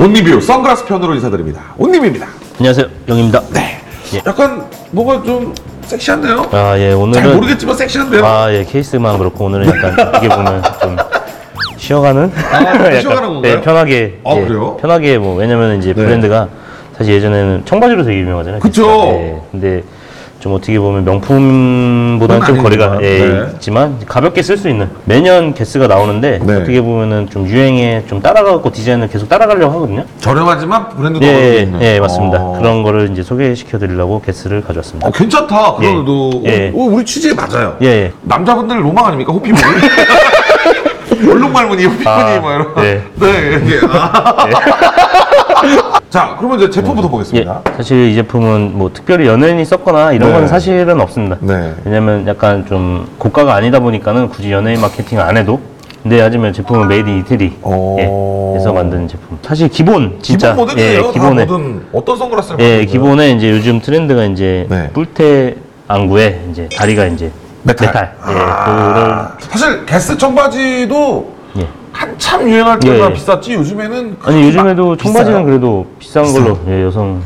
온리뷰 선글라스 편으로 인사드립니다. 온리뷰입니다. 안녕하세요, 영입니다. 네. 예. 약간 뭐가 좀 섹시한데요? 아, 예, 잘 오늘은 모르겠지만 섹시한데요? 아, 예, 케이스만 그렇고 오늘은 약간 어떻게 보면 좀 쉬어가는 약간, 쉬어가는 건가요? 네, 편하게 아, 예, 그래요? 편하게 뭐 왜냐면 이제 네. 브랜드가 사실 예전에는 청바지로 되게 유명하잖아요. 그쵸. 케이스가. 예, 근데 좀 어떻게 보면 명품보다는 좀 거리가 아니지만, 예, 네. 있지만 가볍게 쓸 수 있는 매년 개스가 나오는데 네. 어떻게 보면은 좀 유행에 좀 따라가고 디자인을 계속 따라가려고 하거든요. 저렴하지만 브랜드도 예, 예, 있는. 예, 맞습니다. 어. 그런 거를 이제 소개시켜 드리려고 개스를 가져왔습니다. 어, 괜찮다. 예. 그래도 예. 어, 우리 취지에 맞아요. 예, 예. 남자분들 로망 아닙니까? 호피무늬? 얼룩말무늬, 호피무늬 아, 뭐 이런. 네. 네. 예. 아. 자, 그러면 이제 제품부터 예, 보겠습니다. 사실 이 제품은 뭐 특별히 연예인이 썼거나 이런 네. 건 사실은 없습니다. 네. 왜냐면 약간 좀 고가가 아니다 보니까는 굳이 연예인 마케팅 안 해도 근데 하지만 제품은 메이드 인 이태리 오. 예, 만든 제품. 사실 기본 진짜 기본 모델이에요. 예, 기본에 다 모든 어떤 선글라스를 예, 만드는 거예요? 기본에 이제 요즘 트렌드가 이제 네. 뿔테 안구에 이제 다리가 이제 메탈. 예, 아, 사실 게스 청바지도 그거를 예. 한참 유행할 때가 예. 비쌌지 요즘에는 아니 요즘에도? 청바지는 그래도 비싼? 걸로 예, 여성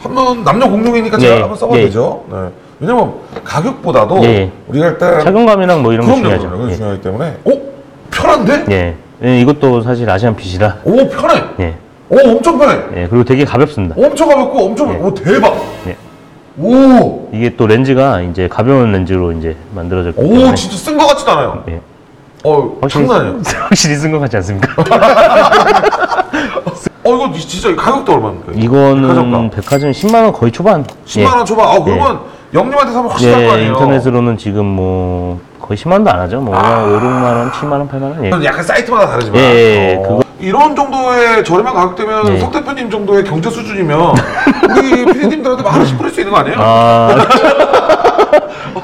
한번 남녀 공룡이니까 예, 제가 한번 써봐도 예. 되죠. 네. 왜냐면 가격보다도 예. 우리가 일단 착용감이랑 뭐 이런 게 그럼요, 중요하죠. 그럼요. 예. 중요하기 때문에 오 편한데? 예. 예, 이것도 사실 아시안 핏이라 오 편해. 예. 오 엄청 편해. 예, 그리고 되게 가볍습니다. 엄청 가볍고 엄청 예. 오 대박. 예. 오. 이게 또 렌즈가 이제 가벼운 렌즈로 이제 만들어졌기 오 때문에 진짜 쓴 것 같지도 않아요. 예. 어 장난 아니에요. 확실히 쓴 것 같지 않습니까? 어 이거 진짜 가격도 얼마입니까? 이거는 백화점가? 백화점 10만 원 거의 초반. 10만 원 초반. 아 그러면 영님한테 사면 예, 확실히 싼거 예, 아니에요? 인터넷으로는 지금 뭐 거의 10만 원도 안 하죠. 뭐 아. 5, 6만 원, 7만 원, 8만 원. 예. 약간 사이트마다 다르지만 예, 예, 어, 그거- 이런 정도의 저렴한 가격대면 예. 석 대표님 정도의 경제 수준이면 우리 피디님들한테 만 원씩 뿌릴 수 있는 거 아니에요? 아,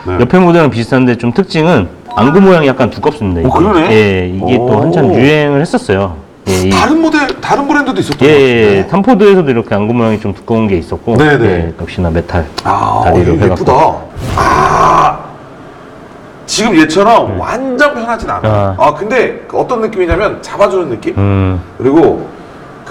네. 옆에 모델은 비슷한데 좀 특징은 안구 모양이 약간 두껍습니다. 이게. 오, 그러네? 예, 이게 오. 또 한참 유행을 했었어요. 예, 이- 다른 모델 다른 브랜드도 있었던 예, 것 예, 같은데. 탐포드에서도 이렇게 안구 모양이 좀 두꺼운 게 있었고, 네네. 예, 역시나 메탈 아, 다리로 어, 이거 해갖고. 아, 지금 얘처럼 완전 편하진 않아. 요 아. 아, 근데 그 어떤 느낌이냐면 잡아주는 느낌? 음, 그리고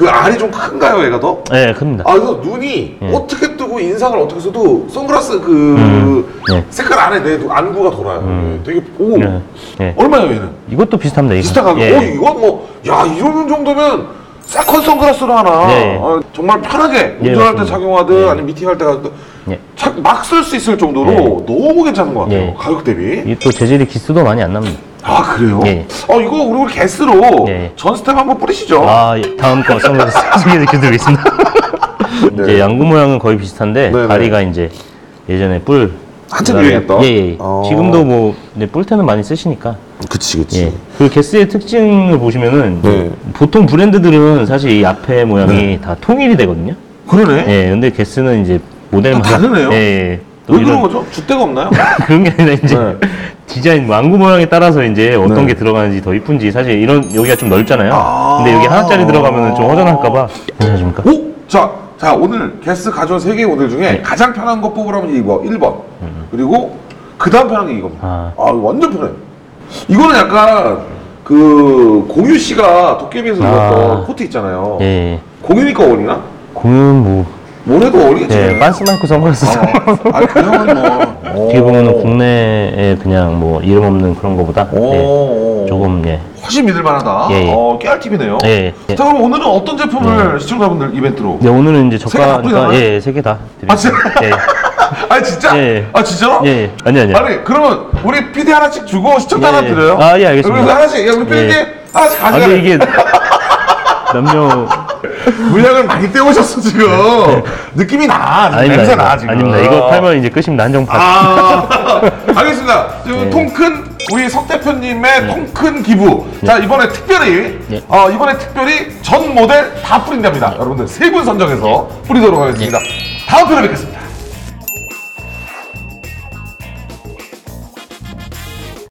그 알이 좀 큰가요, 얘가 더? 예, 큽니다. 아, 그래서 눈이 예. 어떻게 뜨고 인상을 어떻게 써도 선글라스 그 음, 네. 색깔 안에 내 눈- 안구가 돌아요. 음. 되게 오 예, 예. 얼마예요, 얘는? 이것도 비슷합니다. 이거. 비슷한 가격. 예. 어, 이건 뭐, 야, 이런 정도면 세컨 선글라스로 하나. 네. 어, 정말 편하게 예, 운전할 때 맞습니다. 착용하든 예. 아니면 미팅할 때 가든 예. 막쓸 수 있을 정도로 예. 너무 괜찮은 것 같아요. 예. 가격 대비. 이게 또 재질이 기스도 많이 안 납니다. 아, 그래요? 예. 어, 이거 우리 우리 게스로 예. 전 스텝 한번 뿌리시죠. 아, 예, 다음 거 소개해드리겠습니다. 이제 양구 모양은 거의 비슷한데 네. 네네. 다리가 이제 예전에 뿔 한참 그다음에- 유행했던? 예, 예. 어. 지금도 뭐 네, 뿔테는 많이 쓰시니까. 그치, 그치. 예. 그 게스의 특징을 보시면은 네. 보통 브랜드들은 사실 이 앞에 모양이 네. 다 통일이 되거든요. 그러네. 예. 근데 게스는 이제 모델마다 아, 다르네요? 예. 예. 또 왜 그런 거죠? 줏대가 없나요? 그런 게 아니라 이제 네. 디자인 왕구 모양에 따라서 이제 어떤 네. 게 들어가는지 더 이쁜지 사실 이런 여기가 좀 넓잖아요. 아. 근데 여기 하나짜리 들어가면 좀 허전할까봐 괜찮으십니까? 오! 자, 자, 오늘 게스 가져온 세 개의 모델 중에 네. 가장 편한 거 뽑으라면 이거 1번. 그리고 그 다음 편한 게 이겁니다. 아, 아. 완전 편해요. 이거는 약간 그 공유 씨가 도깨비에서 아. 입었던 코트 있잖아요. 예, 예. 공유니까 어울리나? 공유는 뭐 뭐래도 어울리겠지. 예, 빤스 마이크 선글라스 어. 아니, 그 형은 뭐. 어떻게 보면 국내에 그냥 뭐 이름 없는 그런 거보다 예, 오. 조금 예. 훨씬 믿을 만하다. 예, 예. 어, 깨알 팁이네요. 예, 예. 자, 그럼 오늘은 어떤 제품을 시청자분들 이벤트로? 네, 오늘은 이제? 저가니까 예, 세 개다 아, 드릴게요. 진짜? 예. 아니, 진짜? 예. 아, 진짜로? 예, 예. 아니 아니요. 아니 그러면 우리 PD 하나씩 주고 시청자 예, 하나 예. 드려요. 아, 예, 알겠습니다. 그래서 하나씩 야, 우리 PD 예. 하나씩 아, 가져가. 근데 이게 남녀 물량을 많이 떼오셨어 지금. 느낌이 나. 아닙니다. 냄새 아닙니다. 나 지금. 아닙니다. 이거 팔면 이제 끝입니다. 한정판. 아, 알겠습니다. 지금 예. 통큰 우리 석 대표님의 통큰 기부. 자 이번에 특별히 예. 어, 이번에 특별히 전 모델 다 뿌린답니다. 여러분들 세 분 선정해서 뿌리도록 하겠습니다. 다음 편에 뵙겠습니다.